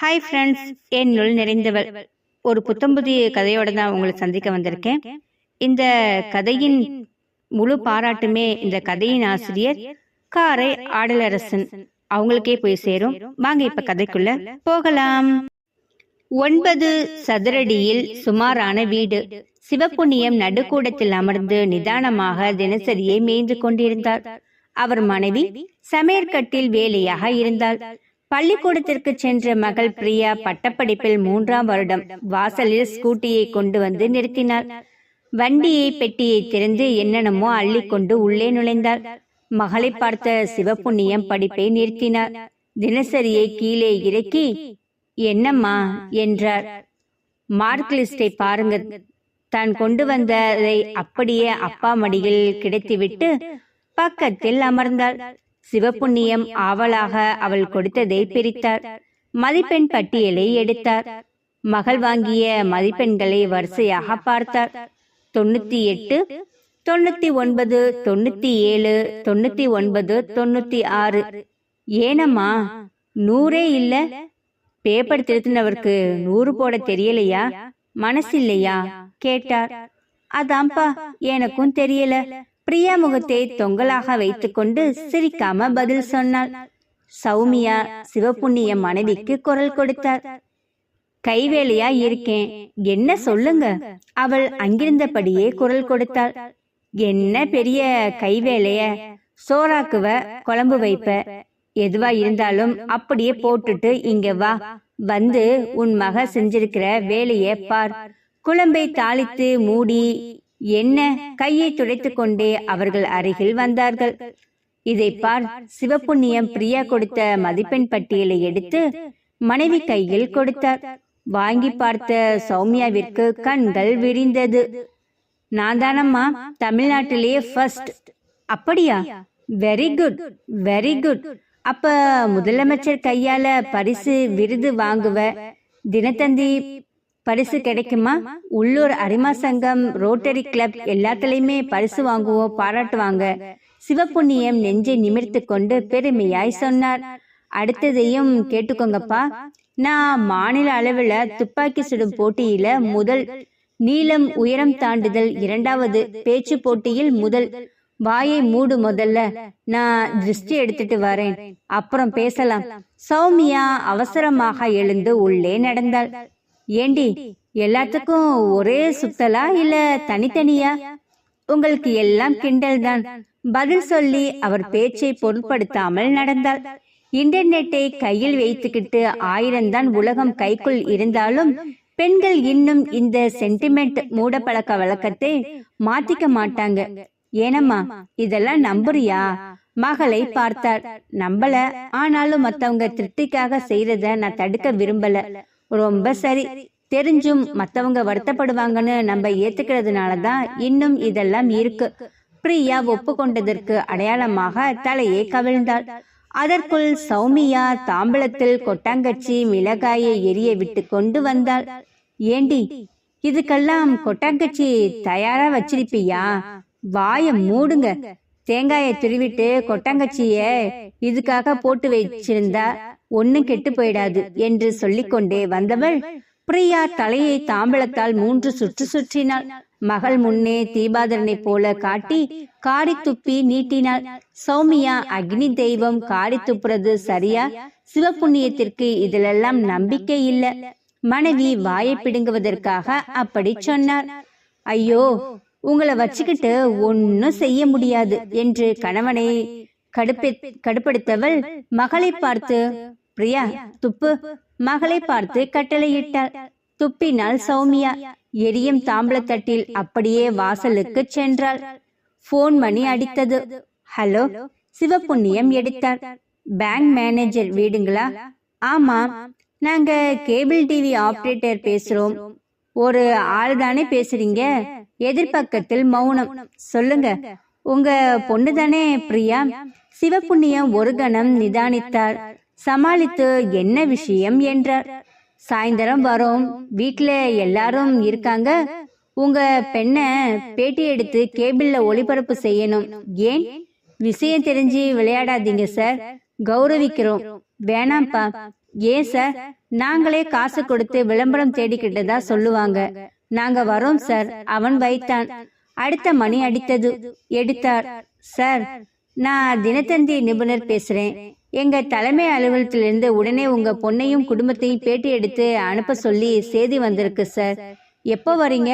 Hi friends என்னுள் நிறைந்தவள். ஒரு புத்தம்புதிய கதையோட தான் உங்களை சந்திக்க வந்திருக்கேன். இந்த கதையின் முழு பாராட்டுமே இந்த கதையின் ஆசிரியர் காரை ஆடலரசன். அவங்களுக்கே போய் சேரும். வாங்க இப்ப கதைக்குள்ள போகலாம். ஒன்பது சதுரடியில் சுமாரான வீடு. சிவப்புண்ணியம் நடுக்கூடத்தில் அமர்ந்து நிதானமாக தினசரியை மேய்ந்து கொண்டிருந்தார் அவர் மனைவி சமையற்கட்டில் வேலையாக இருந்தாள். பள்ளிக்கூடத்திற்கு சென்ற மகள் பிரியா பட்டப்படிப்பில் மூன்றாம் வருடம் வாசலில் ஸ்கூட்டியை கொண்டு வந்து நிறுத்தினாள். வண்டியை பெட்டியை திறந்து என்னென்னமோ அள்ளிக்கொண்டு உள்ளே நுழைந்தாள். மகளை பார்த்த சிவப்புண்ணியம் படிப்பை நிறுத்தினார் தினசரியை கீழே இறக்கி என்னம்மா? என்றார். மார்க் லிஸ்டை பாருங்க தான் கொண்டு வந்ததை அப்படியே அப்பா மடியில் கிடைத்துவிட்டு பக்கத்தில் அமர்ந்தாள். சிவப்புண்ணியம் ஆவலாக அவள் கொடுத்ததை பிரித்தார். மதிப்பெண் பட்டியலை எடுத்தார். மகள் வாங்கிய மதிப்பெண்களை வரிசையாக பார்த்தார். தொண்ணூத்தி எட்டு தொண்ணூத்தி ஒன்பது தொண்ணூத்தி ஏழு தொண்ணூத்தி ஒன்பது தொண்ணூத்தி ஆறு. ஏனம்மா நூறே இல்ல. பேப்பர் திருத்தினவருக்கு நூறு போட தெரியலையா? மனசில்லையா? கேட்டார். அதான்ப்பா எனக்கும் தெரியல. பிரியா முகத்தை தொங்கலாக வைத்துக்கொண்டு சிரிக்காம பதில் சொன்னாள். சௌமியா சிவப்புண்ணிய மனைவிக்கு குரல் கொடுத்தார். கைவேலையா இருக்கேன். என்ன சொல்லுங்க? அவள் அங்கிருந்தபடியே குரல் கொடுத்தாள். என்ன பெரிய கைவேலைய? சோறாக்குவ குழம்பு வைப்ப. எதுவா இருந்தாலும் அப்படியே போட்டுட்டு இங்க வா. வந்து உன் மக செஞ்சிருக்கிற வேலைய பார். குழம்பை தாளித்து மூடி என்ன? கையை துடைத்துக் கொண்டே அவர்கள் அருகில் வந்தார்கள். இதை பார் சிவப்புண்ணியம் பிரியா கொடுத்த மதிப்பெண் பட்டியலை எடுத்து மனைவி கையில் கொடுத்தார். வாங்கி பார்த்த சௌமியாவிற்கு கண்கள் விரிந்தது. நான் தானம்மா தமிழ்நாட்டிலேயே ஃபர்ஸ்ட் அப்படியா? வெரி குட் வெரி குட் அப்ப முதலமைச்சர் கையால பரிசு விருது வாங்குவ. தினத்தந்தி பரிசு கிடைக்குமா? உள்ளூர் அரிமா சங்கம் ரோட்டரி கிளப் எல்லாத்துலயுமே பரிசு வாங்குவோம் பாராட்டுவாங்க. சிவப்புண்ணியம் நெஞ்சை நிமிர்த்து கொண்டு பெருமையாய் சொன்னார். அடுத்ததையும் கேட்டுக்கோங்கப்பா. நான் மாநில அளவுல துப்பாக்கி சுடும் போட்டியில முதல் நீளம் உயரம் தாண்டுதல் இரண்டாவது பேச்சு போட்டியில் முதல் வாயை மூடு முதல்ல. நான் திருஷ்டி எடுத்துட்டு வரேன். அப்புறம் பேசலாம். சௌமியா அவசரமாக எழுந்து உள்ளே நடந்தாள். ஏண்டி எல்லாத்துக்கும் ஒரே சுத்தலா இல்ல தனித்தனியா? உங்களுக்கு எல்லாம் கிண்டல் தான் பதில் சொல்லி அவர் பேச்சை பொருட்படுத்தாமல் நடந்தாள் இன்டர்நெட்டை கையில் வைத்துக்கிட்டு ஆயிரம் தான் உலகம் கைக்குள் இருந்தாலும் பெண்கள் இன்னும் இந்த சென்டிமெண்ட் மூட பழக்க வழக்கத்தை மாத்திக்க மாட்டாங்க. ஏனம்மா இதெல்லாம் நம்புறியா? மகளை பார்த்தார் நம்பல. ஆனாலும் மத்தவங்க திருப்திக்காக செய்யறத நான் தடுக்க விரும்பல. ரொம்ப சரி. தெரிஞ்சும் மத்தவங்க வருத்தப்படுவாங்கன்னு நம்ம ஏத்துக்கிறதுனாலதான் இன்னும் இதெல்லாம் இருக்கு. பிரியா ஒப்புக்கொண்டதற்கு அடையாளமாக தலையை கவிழ்ந்தாள் அதற்குள் சௌமியா தாம்பலத்தில் கொட்டாங்கச்சி மிளகாயை எரிய விட்டு கொண்டு வந்தாள். ஏண்டி? இதுக்கெல்லாம் கொட்டாங்கச்சி தயாரா வச்சிருப்பியா? வாய மூடுங்க. தேங்காயை துருவிட்டு கொட்டாங்கச்சிய இதுக்காக போட்டு வச்சிருந்தா ஒன்னும் கெட்டு போயிடாது என்று சொல்லிக்கொண்டே வந்தவள் பிரியா தலையை தாம்பலத்தால் மூன்று சுற்று சுற்றினாள். மகள் முன்னே தீபாதரனை போல காட்டி காடி துப்பி நீட்டினாள். சௌமியா அக்னி தெய்வம் காடி துப்புறது சரியா? சிவபுண்ணியத்திற்கு இதிலெல்லாம் நம்பிக்கை இல்ல. மனைவி வாயை பிடுங்குவதற்காக அப்படி சொன்னார். ஐயோ உங்களை வச்சுக்கிட்டு ஒன்னும் செய்ய முடியாது என்று கணவனை கடுப்பி கடுப்படுத்தவள் மகளை பார்த்து பிரியா துப்பு. மகளை பார்த்து கட்டளையிட்டாள். துப்பினாள் சௌமியா எரியும் தாம்பளத்தட்டில் அப்படியே வாசலுக்கு சென்றாள். போன் மணி அடித்தது. ஹலோ சிவப்புண்ணியம் எடுத்தார் பேங்க் மேனேஜர் வீடுங்களா? ஆமா நாங்க கேபிள் டிவி ஆபரேட்டர் பேசுறோம். ஒரு ஆள் தானே பேசுறீங்க? எதிர்பக்கத்தில் மௌனம். சொல்லுங்க. உங்க பொண்ணு தானே பிரியா? சிவப்புண்ணியம் ஒரு கணம் நிதானித்தார் சமாளித்து என்ன விஷயம் என்றார் சாயந்தரம் வரோம். வீட்ல எல்லாரும் இருக்காங்க. உங்க பெண்ண பேட்டி எடுத்து கேபிள்ல ஒளிபரப்பு செய்யணும். ஏன்? விஷயம் தெரிஞ்சு விளையாடாதீங்க சார். கௌரவிக்கிறோம். வேணாம்ப்பா. ஏன் சார்? நாங்களே காசு கொடுத்து விளம்பரம் தேடிக்கிட்டதா சொல்லுவாங்க. நாங்க வரோம் சார். அவன் வைத்தான். அடுத்த மணி அடித்தது. எடுத்தார். சார் நான் தினத்தந்தி நிபுணர் பேசுறேன். எங்க தலைமை அலுவலகத்திலிருந்து உடனே உங்க பொண்ணையும் குடும்பத்தையும் பேட்டி எடுத்து அனுப்ப சொல்லி செய்தி வந்திருக்கு சார். எப்போ வரீங்க?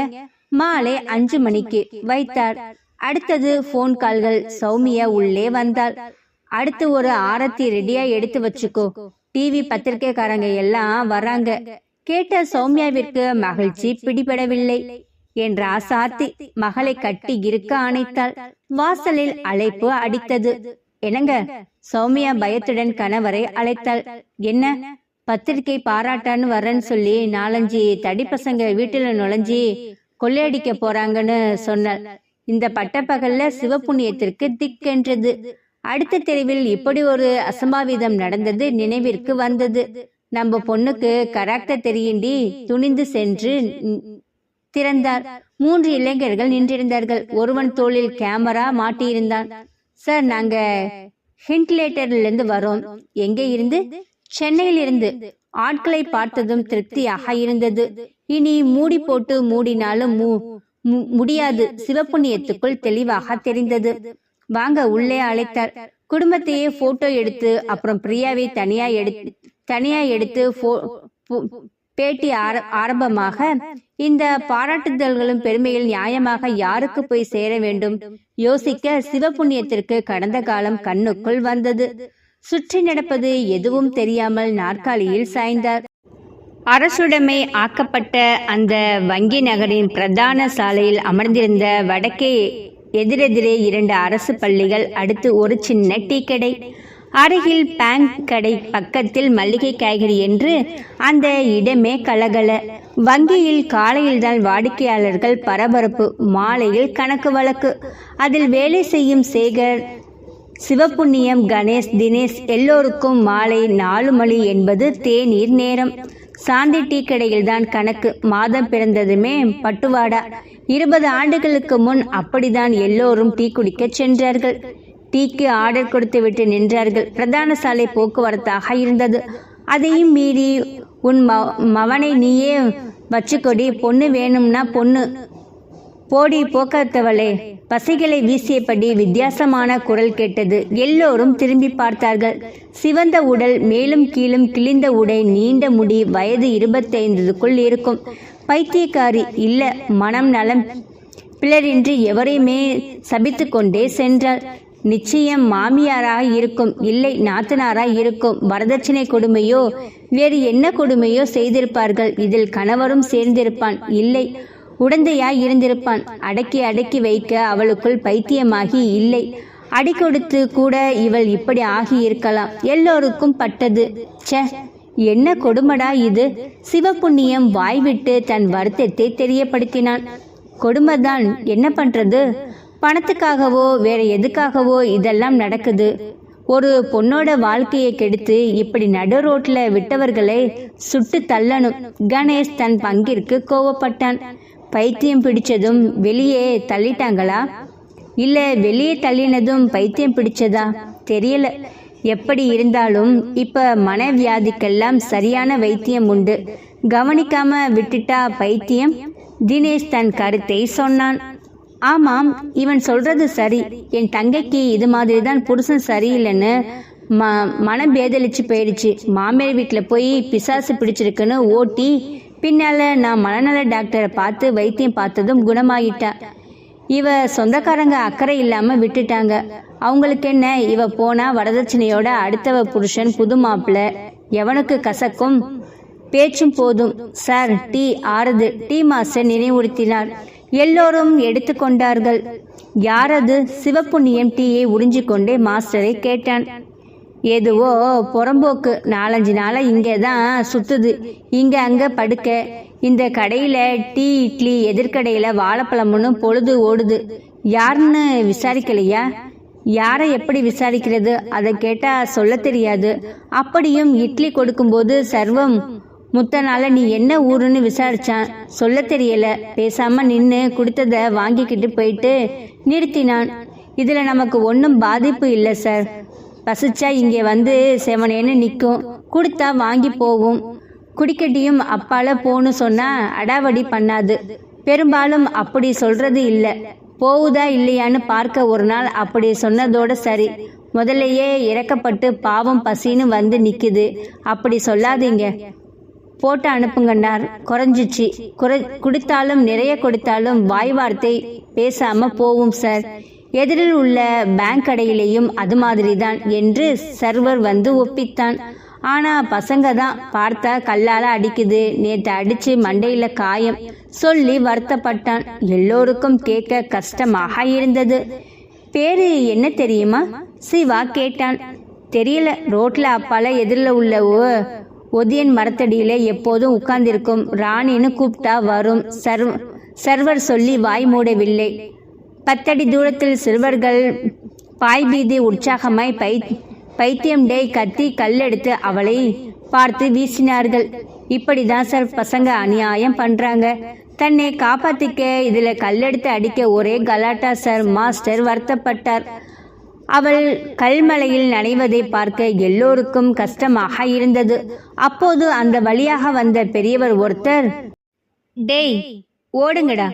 மாலை அஞ்சு மணிக்கு. வைத்தார் அடுத்தது ஃபோன் கால்கள் சௌமியா உள்ளே வந்தாள். அடுத்து ஒரு ஆரத்தி ரெடியா எடுத்து வச்சுக்கோ. டிவி பத்திரிக்கைக்காரங்க எல்லாம் வராங்க கேட்ட சௌமியாவிற்கு மகிழ்ச்சி பிடிபடவில்லை. என்ற ஆசாத்தி மகளை கட்டி இருக்க அணைத்தாள் வாசலில் அழைப்பு அடித்தது. என்னங்க? சௌமியா பயத்துடன் கணவரை அழைத்தாள் என்ன? பத்திரிக்கை பாராட்டான்னு வரேன்னு சொல்லி நாலஞ்சு தடி பசங்க வீட்டுல நுழைஞ்சி கொள்ளையடிக்க போறாங்கன்னு சொன்னாள். இந்த பட்டப்பகல்ல சிவபுண்ணியத்திற்கு திக்கென்றது. அடுத்த தெருவில் இப்படி ஒரு அசம்பாவிதம் நடந்தது நினைவிற்கு வந்தது. நம்ம பொண்ணுக்கு கராக்டர் தெரியுண்டி துணிந்து சென்று திறந்தார். மூன்று இளைஞர்கள் நின்றிருந்தார்கள். ஒருவன் தோளில் கேமரா மாட்டியிருந்தான். சார் நாங்க ஹென்டிலேட்டர்ல இருந்து வரோம். எங்கே இருந்து? சென்னையில் இருந்து ஆட்களை பார்த்ததும் திருப்தியாக இருந்தது. இனி மூடி போட்டு மூடினாலும் மு- முடியாது. சிவப்புண்ணியத்துக்குள் தெளிவாக தெரிந்தது. வாங்க உள்ளே அழைத்தார். குடும்பத்தையே போட்டோ எடுத்து அப்புறம் பிரியாவை தனியா எடுத்து தனியா எடுத்து போ- பேட்டி ஆர- ஆரம்பமாக இந்த பாராட்டுதல்களும் பெருமையில் நியாயமாக யாருக்கு போய் சேர வேண்டும்? யோசிக்க சிவபுண்ணியத்திற்கு கடந்த காலம் கண்ணுக்குள் வந்தது. சுற்றி நடப்பது எதுவும் தெரியாமல் நாற்காலியில் சாய்ந்தார். அரசுடைமை ஆக்கப்பட்ட அந்த வங்கி நகரின் பிரதான சாலையில் அமர்ந்திருந்த வடக்கே எதிரெதிரே இரண்டு அரசு பள்ளிகள் அடுத்து ஒரு சின்ன டீ கடை. அருகில் பேங்க் கடை பக்கத்தில் மல்லிகை காய்கறி என்று அந்த இடமே கலகல. வங்கியில் காலையில்தான் வாடிக்கையாளர்கள் பரபரப்பு மாலையில் கணக்கு வழக்கு. அதில் வேலை செய்யும் சேகர் சிவப்புண்ணியம் கணேஷ் தினேஷ் எல்லோருக்கும் மாலை நாலு மணி என்பது தேநீர் நேரம். சாந்தி டீ கடையில்தான் கணக்கு. மாதம் பிறந்ததுமே பட்டுவாடா. இருபது ஆண்டுகளுக்கு முன் அப்படிதான் எல்லோரும் டீ குடிக்க சென்றார்கள். டீக்கு ஆர்டர் கொடுத்து விட்டு நின்றார்கள். பிரதான சாலை போக்குவரத்தாக இருந்தது. அதையும் மீறி உன் ம- மவனை நீயே வச்சுக்கொடி. பொண்ணு வேணும்னா பொண்ணு. போடி போக்கத்தவளே பசைகளை வீசியபடி வித்தியாசமான குரல் கேட்டது. எல்லோரும் திரும்பி பார்த்தார்கள். சிவந்த உடல் மேலும் கீழும் கிழிந்த உடை நீண்ட முடி வயது இருபத்தைந்துக்குள் இருக்கும். பைத்தியக்காரி இல்ல மனம் நலம். பிளரின்றி எவரையுமே சபித்து கொண்டே சென்றாள். நிச்சயம் மாமியாராக இருக்கும் இல்லை நாத்தனாராய் இருக்கும் வரதட்சணை கொடுமையோ வேறு என்ன கொடுமையோ செய்திருப்பார்கள். இதில் கணவரும் சேர்ந்திருப்பான் இல்லை உடந்தையாய் இருந்திருப்பான். அடக்கி அடக்கி வைக்க அவளுக்குள் பைத்தியமாகி இல்லை அடி கொடுத்து கூட இவள் இப்படி ஆகி இருக்கலாம் எல்லோருக்கும் பட்டது. சே என்ன கொடுமடா இது. சிவபுண்ணியம் வாய்விட்டு தன் வருத்தத்தை தெரியப்படுத்தினான். கொடுமைதான் என்ன பண்றது? பணத்துக்காகவோ வேற எதுக்காகவோ இதெல்லாம் நடக்குது. ஒரு பொண்ணோட வாழ்க்கையை கெடுத்து இப்படி நடு ரோட்ல விட்டவர்களை சுட்டு தள்ளணும். கணேஷ் தன் பங்கிற்கு கோவப்பட்டான். பைத்தியம் பிடிச்சதும் வெளியே தள்ளிட்டாங்களா? இல்ல வெளியே தள்ளினதும் பைத்தியம் பிடிச்சதா? தெரியல. எப்படி இருந்தாலும் இப்ப மனவியாதிக்கெல்லாம் சரியான வைத்தியம் உண்டு. கவனிக்காம விட்டுட்டா பைத்தியம்? தினேஷ் தன் கருத்தை சொன்னான். ஆமாம் இவன் சொல்றது சரி. என் தங்கைக்கு இது மாதிரி தான் புருஷன் சரியில்லைன்னு ம மனம் பேதலிச்சு போயிடுச்சு. மாமியார் வீட்டில் போய் பிசாசு பிடிச்சிருக்குன்னு ஓட்டி பின்னால நான் மனநல டாக்டரை பார்த்து வைத்தியம் பார்த்ததும் குணமாயிட்டா. இவ சொந்தக்காரங்க அக்கறை இல்லாம விட்டுட்டாங்க. அவங்களுக்கு என்ன இவ போனா வரதட்சணையோட அடுத்தவ புருஷன் புது மாப்பிள்ள எவனுக்கு கசக்கும்? பேச்சும் போதும். சார் டீ ஆறுது. டீ மாஸ்டர் நினைவுறுத்தினார் எல்லோரும் எடுத்துக்கொண்டார்கள் யாரது சிவப்புண்ணியம் டீயை உறிஞ்சிக்கொண்டே மாஸ்டரை கேட்டான். எதுவோ புறம்போக்கு நாலஞ்சு நாளாக இங்கே தான் சுத்துது. இங்கே அங்கே படுக்க. இந்த கடையில் டீ இட்லி எதிர்கடையில் வாழைப்பழம்னு பொழுது ஓடுது. யாருன்னு விசாரிக்கலையா? யாரை எப்படி விசாரிக்கிறது? அதை கேட்டால் சொல்ல தெரியாது. அப்படியும் இட்லி கொடுக்கும்போது சர்வம் முத்தனால நீ என்ன ஊருன்னு விசாரிச்சான். சொல்ல தெரியல. பேசாம நின்னு கொடுத்தத வாங்கிக்கிட்டு போயிட்டு நிறுத்தினான். இதுல நமக்கு ஒன்றும் பாதிப்பு இல்லை சார். பசிச்சா இங்கே வந்து செவனேன்னு நிற்கும் கொடுத்தா வாங்கி போகும். குடிக்கட்டியும் அப்பால போன்னு சொன்னா அடாவடி பண்ணாது. பெரும்பாலும் அப்படி சொல்றது இல்லை. போகுதா இல்லையான்னு பார்க்க ஒரு நாள் அப்படி சொன்னதோட சரி. முதல்லையே இறக்கப்பட்டு பாவம் பசின்னு வந்து நிக்குது. அப்படி சொல்லாதீங்க. போட்டு அனுப்புங்கன்னார். குறைஞ்சிச்சு. குறை கொடுத்தாலும் நிறைய கொடுத்தாலும் வாய் வார்த்தை பேசாம போவும் சார். எதிரில் உள்ள பேங்க் கடையிலேயும் அது மாதிரி தான் என்று சர்வர் வந்து ஒப்பித்தான். ஆனா பசங்க தான் பார்த்தா கல்லால அடிக்குது. நேத்து அடிச்சு மண்டையில காயம் சொல்லி வருத்தப்பட்டான். எல்லோருக்கும் கேட்க கஷ்டமாக இருந்தது. பேரு என்ன தெரியுமா? சிவா கேட்டான். தெரியல. ரோட்ல அப்பால எதிரில் உள்ள ஓ- ஒதியன் மரத்தடியிலே எப்போதும் உட்கார்ந்திருக்கும் ராணின்னு கூப்பிட்டா வரும். சர்வ சர்வர் சொல்லி வாய் மூடவில்லை. பத்தடி தூரத்தில் சிறுவர்கள் பாய் பீதி உற்சாகமாய் பை பைத்தியம் டே கத்தி கல்லெடுத்து அவளை பார்த்து வீசினார்கள். இப்படிதான் சார் பசங்க அநியாயம் பண்றாங்க. தன்னை காப்பாத்திக்க இதுல கல்லெடுத்து அடிக்க ஒரே கலாட்டா சார் மாஸ்டர் வருத்தப்பட்டார். அவள் கல்மலையில் நனைவதை பார்க்க எல்லோருக்கும் கஷ்டமாக இருந்தது. அப்போது அந்த வழியாக வந்த பெரியவர் ஒருத்தர் டேய் ஓடுங்கடா.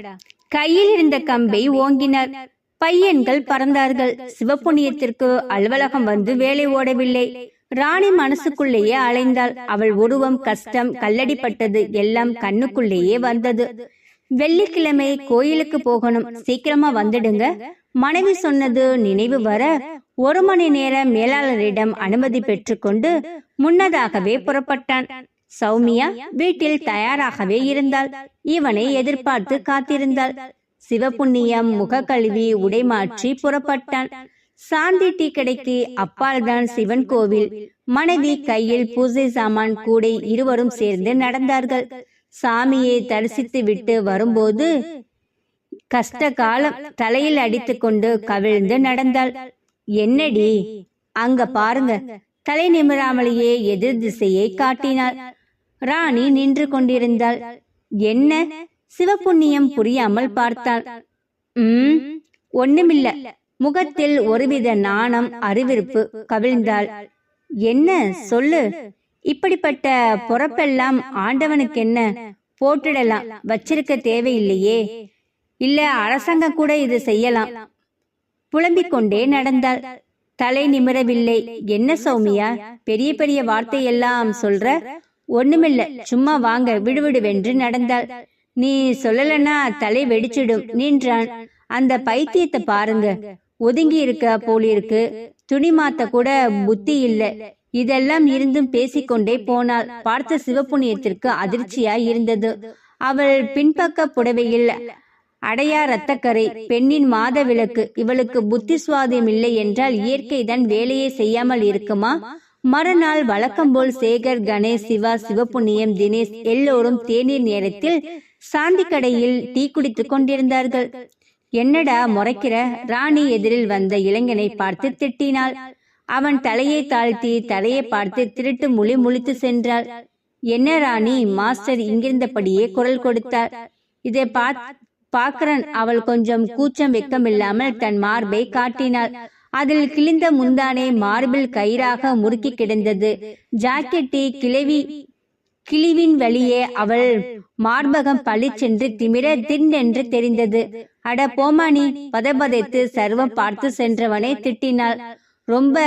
கையில் இருந்த கம்பை ஓங்கினார். பையன்கள் பறந்தார்கள். சிவப்புண்ணியத்திற்கு அலுவலகம் வந்து வேலை ஓடவில்லை. ராணி மனசுக்குள்ளேயே அலைந்தாள். அவள் உருவம் கஷ்டம் கல்லடிப்பட்டது எல்லாம் கண்ணுக்குள்ளேயே வந்தது. வெள்ளிக்கிழமை கோயிலுக்கு போகணும். சீக்கிரமா வந்துடுங்க. மனைவி சொன்னது நினைவு வர ஒரு மணி நேரம் மேலாளரிடம் அனுமதி பெற்றுக்கொண்டு முன்னதாகவே புறப்பட்டான். சௌமியா வீட்டில் தயாராகவே இருந்தாள். இவனை எதிர்பார்த்து காத்திருந்தாள். சிவபுண்ணியம் முகக்கழுவி உடை மாற்றி புறப்பட்டான். சாந்தி டீ கடைக்கு அப்பால்தான் சிவன் கோவில். மனைவி கையில் பூஜை சாமான் கூடை இருவரும் சேர்ந்து நடந்தார்கள். சாமியை தரிசித்து விட்டு வரும்போது கஷ்ட காலம் தலையில் அடித்துக்கொண்டு கவிழ்ந்து நடந்தாள். என்னடி? அங்க பாருங்க. தலை நிமிராமலேயே எதிர் திசையை காட்டினாள். ராணி நின்று கொண்டிருந்தாள். என்ன? சிவபுண்ணியம் புரியாமல் பார்த்தாள். உம் ஒண்ணுமில்ல. முகத்தில் ஒருவித நாணம் அறிவிருப்பு கவிழ்ந்தாள். என்ன? சொல்லு. இப்படிப்பட்ட பொறப்பெல்லாம் ஆண்டவனுக்கு என்ன போட்டுடலாம். வச்சிருக்க தேவையில்லையே. இல்ல அரசாங்கம் கூட இது செய்யலாம். புலம்பிக் கொண்டே நடந்தாள். தலை நிமிரவில்லை. என்ன சௌமியா? பெரிய பெரிய வார்த்தையெல்லாம் சொல்ற? ஒண்ணுமில்ல. சும்மா வாங்க. விடுவிடுவென்று நடந்தாள். நீ சொல்லலன்னா தலை வெடிச்சிடும் நின்றான். அந்த பைத்தியத்தை பாருங்க. ஒதுங்கி இருக்க போலிருக்கு துணி மாத்த கூட புத்தி இல்ல. இதெல்லாம் இருந்தும் பேசிக்கொண்டே போனாள். பார்த்த சிவப்புண்ணியத்திற்கு அதிர்ச்சியாய் இருந்தது. அவள் பின்பக்க புடவையில் அடையா ரத்தக்கரை பெண்ணின் மாத விளக்கு இவளுக்கு புத்தி சுவாதியம் இல்லை என்றால் இயற்கைதான் வேலையை செய்யாமல் இருக்குமா? மறுநாள் வழக்கம்போல் சேகர் கணேஷ் சிவா சிவப்புண்ணியம் தினேஷ் எல்லோரும் தேநீர் நேரத்தில் சாந்தி கடையில் டீ குடித்துக் கொண்டிருந்தார்கள். என்னடா முறைக்கிற? ராணி எதிரில் வந்த இளைஞனை பார்த்து திட்டினாள். அவன் தலையை தாழ்த்தி தலையை பார்த்து திருட்டு முழி முழித்து சென்றாள். என்ன ராணி? மாஸ்டர் இங்கிருந்தபடியே குரல் கொடுத்தார். இதை பாத் பாக்கரன் அவள் கொஞ்சம் கூச்சம் வெக்கமில்லாமல் தன் மார்பை காட்டினாள். அதில் கிழிந்த முந்தானே மார்பில் கயிறாக முறுக்கி கிடந்தது. ஜாக்கெட்டி கிளவி கிழிவின் வழியே அவள் மார்பகம் பளிச்சென்று திமிர திண்டென்று தெரிந்தது. அட போமானி பதபதைத்து சர்வம் பார்த்து சென்றவனை திட்டினாள். ரொம்ப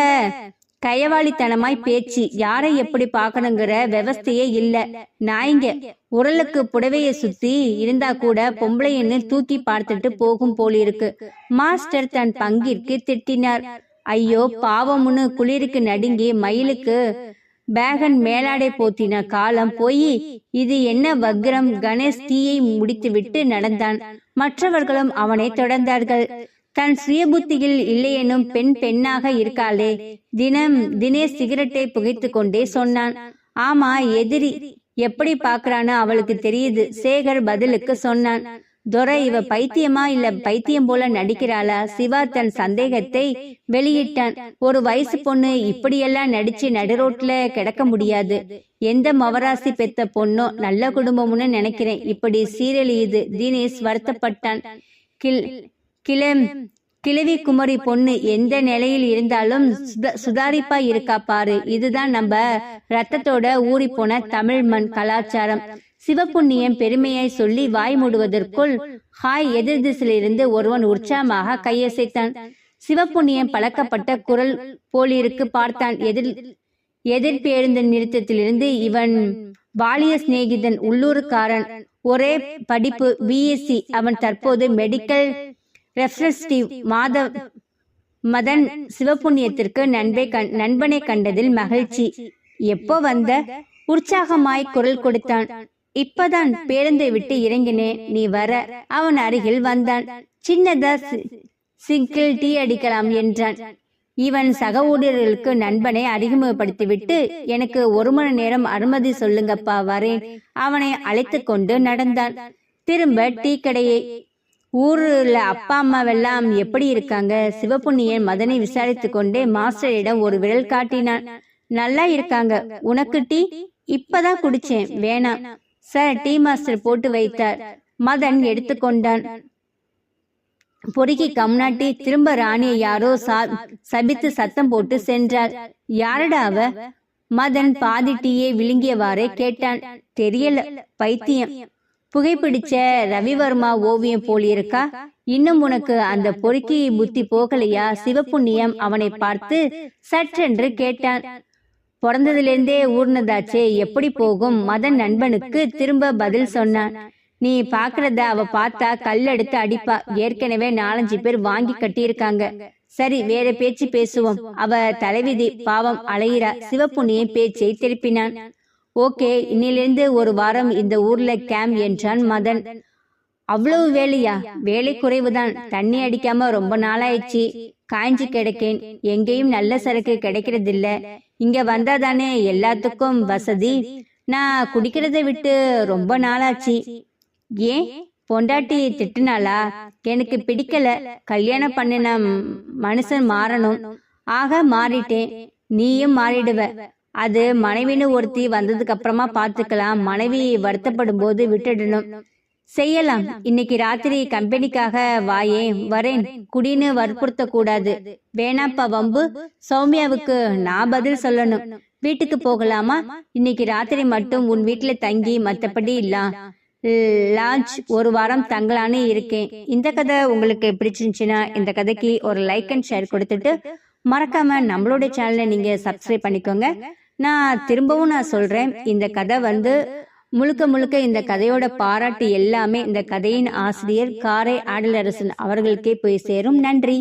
கயவாளித்தனமாய் பேச்சு. யாரை எப்படி பார்க்கணுங்கிற விவஸ்தையே இல்ல. நாய்ங்க உரலுக்கு புடவைய சுத்தி இருந்தா கூட பொம்பளைன்னு தூக்கி பார்த்துட்டு போகும் போலிருக்கு. மாஸ்டர் தன் பங்கிற்கு திட்டினார். ஐயோ பாவம்னு குளிருக்கு நடுங்கி மயிலுக்கு பேகன் மேலாடை போத்தின காலம் போய் இது என்ன வக்ரம்? கணேஷ் தீயை முடித்துவிட்டு நடந்தான். மற்றவர்களும் அவனை தொடர்ந்தார்கள். தன் சுயபுத்தியில் இல்லையெனும் பெண் பெண்ணாக இருக்காளே. தினம் தினேஷ் சிகரெட்டை புகைத்து கொண்டே சொன்னான். ஆமா எதிரி. எப்படி பாக்குறான்னு அவளுக்கு தெரியுது. சேகர் பதிலுக்கு சொன்னான். துரை இவ பைத்தியமா இல்ல பைத்தியம் போல நடிக்கிறாளா? சிவா தன் சந்தேகத்தை வெளியிட்டான். ஒரு வயசு பொண்ணு இப்படியெல்லாம் நடிச்சு நடுரோட்ல கிடக்க முடியாது. எந்த மவராசி பெத்த பொண்ணோ நல்ல குடும்பம்னு நினைக்கிறேன். இப்படி சீரழியுது. தினேஷ் வருத்தப்பட்டான். கில் கிளம். கிழவி குமரி பொண்ணு எந்த நிலையில் இருந்தாலும் சுத- சுதாரிப்பா இருக்கா பாரு. இதுதான் நம்ம ரத்தத்தோட ஊறி போன தமிழ் மண் கலாச்சாரம். சிவபுண்ணியம் பெருமையை சொல்லி வாய் மூடுவதற்குள் ஹாய் எதிர் திசையிலிருந்து ஒருவன் உற்சாகமாக கையசைத்தான். சிவபுண்ணியம் பழக்கப்பட்ட குரல் போலிருக்கு பார்த்தான். எதிர் எதிர் பேருந்து நிறுத்தத்திலிருந்து இவன் பாலிய சிநேகிதன் உள்ளூர்காரன். ஒரே படிப்பு பிஎஸ்சி அவன் தற்போது மெடிக்கல் ரெப்ரஸன்டேட்டிவ் மாதவ் மதன் சிவபுண்ணியத்திற்கு நண்பை கண்- நண்பனை கண்டதில் மகிழ்ச்சி எப்போ வந்த உற்சாகமாய் குரல் கொடுத்தான் இப்பதான் பேருந்தை விட்டு இறங்கினேன் நீ வர அவன் அருகில் வந்தான் சின்னதா சிங்கிள் டீ அடிக்கலாம் என்றான் இவன் சக ஊழியர்களுக்கு நண்பனை அறிமுகப்படுத்திவிட்டு எனக்கு ஒரு மணி நேரம் அனுமதி சொல்லுங்கப்பா வரேன் அவனை அழைத்து கொண்டு நடந்தான் திரும்ப டீ கடையை ஊர்ல அப்பா அம்மாவெல்லாம் எப்படி இருக்காங்க? சிவபுண்ணியன் மதனை விசாரித்து கொண்டே மாஸ்டரிடம் ஒரு விரல் காட்டினான். நல்லா இருக்காங்க. உனக்கு டீ? இப்பதான் குடிச்சேன். வேணாம். சார் டீ மாஸ்டர் போட்டு வைத்தார். மதன் எடுத்துக்கொண்டான். பொறுக்கி கம்னாட்டி திரும்ப ராணியை யாரோ சா- சபித்து சத்தம் போட்டு சென்றாள் யாரடா அவ? மதன் பாதி டீயை விழுங்கியவாறே கேட்டான். தெரியல. பைத்தியம். புகைப்பிடிச்ச ரவிவர்மா ஓவியம் போல் இருக்கா இன்னும் உனக்கு அந்த பொறுக்கி புத்தி போகலையா? சிவப்புண்ணியம் அவனை பார்த்து சற்றென்று கேட்டான். பிறந்ததிலிருந்தே ஊர்னதாச்சே எப்படி போகும்? மதன் நண்பனுக்கு திரும்ப பதில் சொன்னான். நீ பாக்குறத அவ பார்த்தா கல் எடுத்து அடிப்பா. ஏற்கனவே நாலஞ்சு பேர் வாங்கி கட்டியிருக்காங்க. சரி வேற பேச்சு பேசுவோம். அவ தலைவிதி பாவம் அலையிறா. சிவப்புண்ணியின் பேச்சை திருப்பினான். ஓகே இன்னிலிருந்து ஒரு வாரம் இந்த ஊர்ல கேம்ப் என்றான் மதன். அவ்வளவு வேலையா? வேலை குறைவுதான். தண்ணி அடிக்காம ரொம்ப நாளாயிடுச்சு. காய்ஞ்சி கிடைக்கேன். எங்கேயும் நல்ல சரக்கு கிடைக்கிறதில்ல. இங்க வந்தாதானே எல்லாத்துக்கும் வசதி. நான் குடிக்கிறதை விட்டு ரொம்ப நாளாச்சு. ஏன்? பொண்டாட்டி திட்டுனாளா? எனக்கு பிடிக்கல. கல்யாணம் பண்ணின மனுஷன் மாறணும். ஆக மாறிட்டேன். நீயும் மாறிடுவ. அது மனைவின்னு ஒருத்தி வந்ததுக்கு அப்புறமா பாத்துக்கலாம் மனைவி வருத்தப்படும் போது விட்டுடணும். செய்யலாம். இன்னைக்கு ராத்திரி கம்பெனிக்காக வாயே வரேன். குடின்னு வற்புறுத்த கூடாது வேணாப்பா வம்பு. சௌமியாவுக்கு நான் பதில் சொல்லணும். வீட்டுக்கு போகலாமா? இன்னைக்கு ராத்திரி மட்டும் உன் வீட்டுல தங்கி மத்தபடி இல்ல லாட்ஜ் ஒரு வாரம் தங்கலான்னு இருக்கேன். இந்த கதை உங்களுக்கு பிடிச்சிருந்துச்சுன்னா இந்த கதைக்கு ஒரு லைக் அண்ட் ஷேர் கொடுத்துட்டு மறக்காம நம்மளோட சேனலை நீங்க சப்ஸ்கிரைப் பண்ணிக்கோங்க. நான் திரும்பவும் நான் சொல்றேன் இந்த கதை வந்து முழுக்க முழுக்க இந்த கதையோட பாராட்டு எல்லாமே இந்த கதையின் ஆசிரியர் காரை ஆடலரசன் அவர்களுக்கே போய் சேரும். நன்றி.